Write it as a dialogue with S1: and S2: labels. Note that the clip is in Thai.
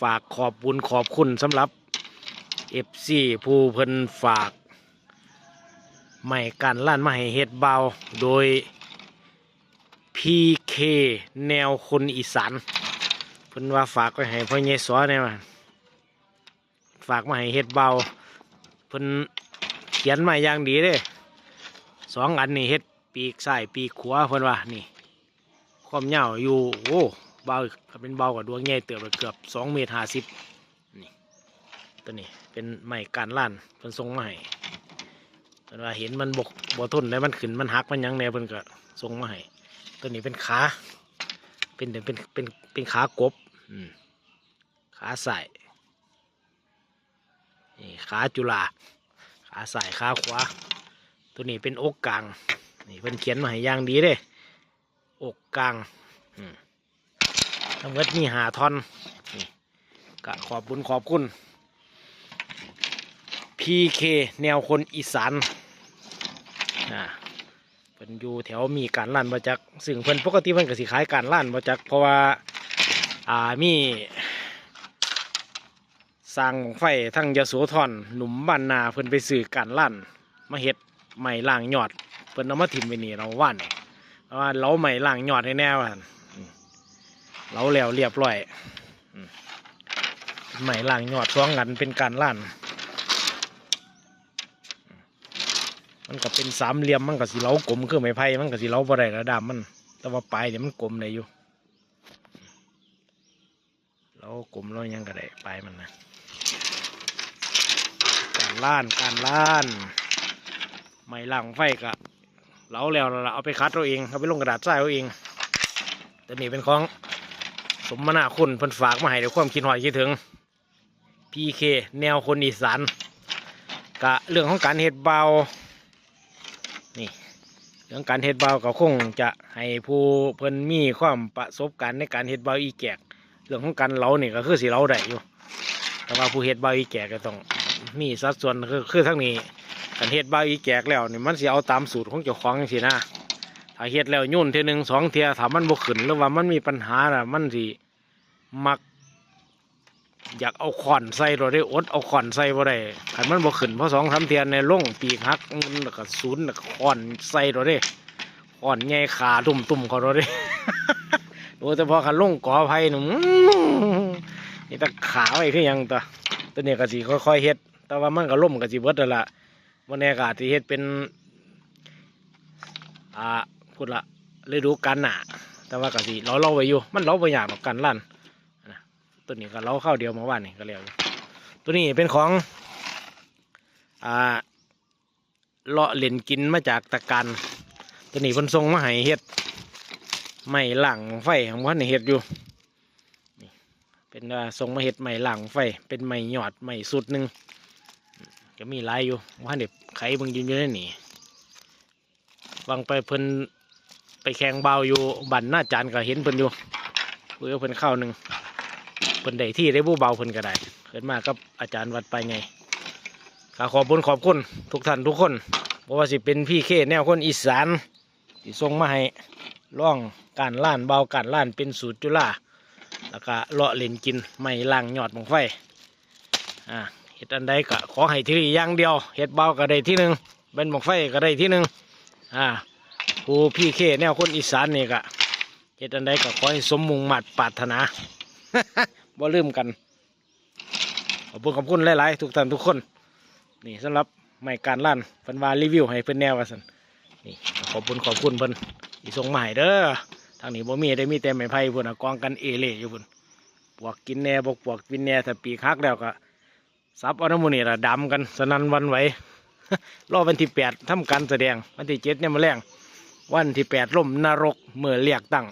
S1: ฝากขอบบุญขอบคุณสำหรับเอฟซีผู้เพิ่นฝากไม่การล้านมาให้เฮ็ดเบาโดย PK แนวคนอีสานเพิ่นว่าฝากไว้ให้พ่อเยสอเนี่ยว่าฝากมาให้เฮ็ดเบาเพิ่นเขียนมาอย่างดีเด้สองอันนี่เฮ็ดปีกซ้ายปีกขวาเพิ่นว่านี่ความยาวอยู่โอ้ เบาก็เป็นเบากว่าดวงใหญ่เติบเกือบสองเมตรห้าสิบนี่ตัวนี้เป็นไม้การล้านเพิ่นส่งให้เพิ่นว่าเห็นมันบกบ่ทนแล้วมันขึ้นมันหักมันยังแนวเพิ่นก็ส่งมาให้ตัวนี้เป็นขาเป็นเดี๋ยวเป็นเป็นเป็นขากบอืมขาใส่นี่ขาจุฬาขาใส่ขาขวาตัวนี้เป็นอกกลางนี่เพิ่นเขียนมาให้อย่างดีเด้อกกลางอืม ทั้งหมดมีหาทอนกะขอบบุญขอบคุณ PK แนวคนอีสานนะเป็นอยู่แถวมีการล้านมาจากซึ่งเพิ่นปกติเพิ่นก็สิขายการล้านมาจากเพราะว่าอ่ามีสร้างไฟทั้งยโสธรหนุ่มบ้านนาเพิ่นไปซื้อการล้านมาเฮ็ดใหม่ล่างยอดเพิ่นเอามาถิ่มไปนี่เราว่านเพราะว่าเราใหม่ล่างยอดให้แน่ว่า เราแล้วเรียบร้อยอืมใหม่ล่างยอดสองกันเป็นการล้าน มันก็เป็นสามเหลี่ยมมันก็สิเล้ากลมคือไม้ไผ่มันก็สิเล้าบ่ได้ระดับมัน แต่ว่าปลายเดี๋ยวมันกลมได้อยู่เรากลมเรายังก็ไดปลายมันนะการล้านการล้านไม้ล่างไฟก็เราแล้วเราเอาไปคัดเราเองเอาไปลงกระดาษทรายเอาเองแต่นี่เป็นของ สมนาคุณเพิ่นฝากมาให้ด้วยความคิดหอยคิดถึง PK แนวคนอีสานกะเรื่องของการเฮ็ดเบานี่เรื่องการเฮ็ดเบาก็คงจะให้ผู้เพิ่นมีความประสบการณ์ในการเฮ็ดเบาอีแกก เรื่องของการเล้านี่ก็คือสิเล้าได้อยู่ แต่ว่าผู้เฮ็ดเบาอีแกกก็ต้องมีสัดส่วนคือคือทั้งนี้กันเฮ็ดเบาอีแจกแล้วนี่มันสิเอาตามสูตรของเจ้าของสินะ ถ้าเฮ็ดแล้วยุ่นเทีหนึ่งสองเทียถามมันบ่ขึ้นหรือว่ามันมีปัญหาน่ะมันสิมัก อยากเอาขอนใส่เราได้อดเอาขอนใส่บ่ได้คันมันบ่ขึ้นเพราะสองสามเทียในล่งปีกหักมันแล้วก็ศูนย์แล้วก็ขอนใส่เราได้ขอนใหญ่ขาตุ่มตุ่มๆเขาเราได้โดยเฉพาะคันล่งกอไผ่นี่อื้อนี่ตะขาไว้คือยังตัวตัวนี้ก็สิค่อยๆเฮ็ด แต่ว่ามันก็ล่มก็สิเบิดแล้วล่ะวันนี้ก็อาจจะเฮ็ดเป็นอ่า พูละฤดูกาลหนาแต่ว่าก็สิเราเล่าไว้อยู่ มันเล่าไปอย่างหรอกกันลั่นนะตัวนี้ก็เล่าเข้าวเดียวมาว่านนี่ก็แล้วอยู่ตัวนี้เป็นของอ่าเลาะเหรียญกินมาจากตะกันตัวนี้เพิ่นส่งมาให้เฮ็ดไม่หลังไฟของพันเฮ็ดอยู่เป็นว่าส่งมาเฮ็ดไม่หลังไฟ เป็นไม่หยอดไม่สุดหนึ่งก็มีลายอยู่ว่าเด็กไข่บางยืนอยู่ในนี่วางไปเพิ่น ไปแข่งเบาอยู่บันหน้าจานก็เห็นเพิ่นอยู่เพื่อเพิ่นเข้าหนึ่งเพิ่นได้ที่ได้บู้เบาเพิ่นก็ได้เกิดมากับอาจารย์วัดไปไงข้าขอบคุญขอบคุณทุกท่านทุกคนเพราะว่าสิเป็นพี่เคแนวคนอีสานที่ส่งมาให้ล่องการล้านเบาการล้านเป็นสูตรจุฬาแล้วก็เลาะเล่นกินไม่ล่างยอดบังไฟอ่าเห็ดอันใดก็ขอให้ที่อย่างเดียวเห็ดเบาก็ได้ที่หนึ่งเป็นหมกไฟก็ได้ที่หนึ่งอ่า ผู้พี่เคแนวคนอีสานนี่ก็เห็ดอันใดก็ขอให้สมมุงมัดปรารถนาบ่ลืมกัน ขอบคุณขอบคุณหลายๆทุกท่านทุกคน นี่สำหรับไม่การลั่นเพิ่นว่ารีวิวให้เพิ่นแนวว่าสันนี่ขอบคุณขอบคุณเพิ่นที่ส่งมาให้เด้อทางนี้บ่มีได้มีแต่ไม้ไผ่พุ่นน่ะกองกันเอเล่อยู่พุ่นปวกกินแน่บกปวกกินแน่ถ้าปีกหักแล้วก็ซับเอาน้ำมูนี่ละดำกันสนันวันไหวรอวันที่แปดทำการแสดงวันที่เจ็ดเนี่ยมาแรง วันที่แปดล่มนรกเมื่อเรียกตั้ง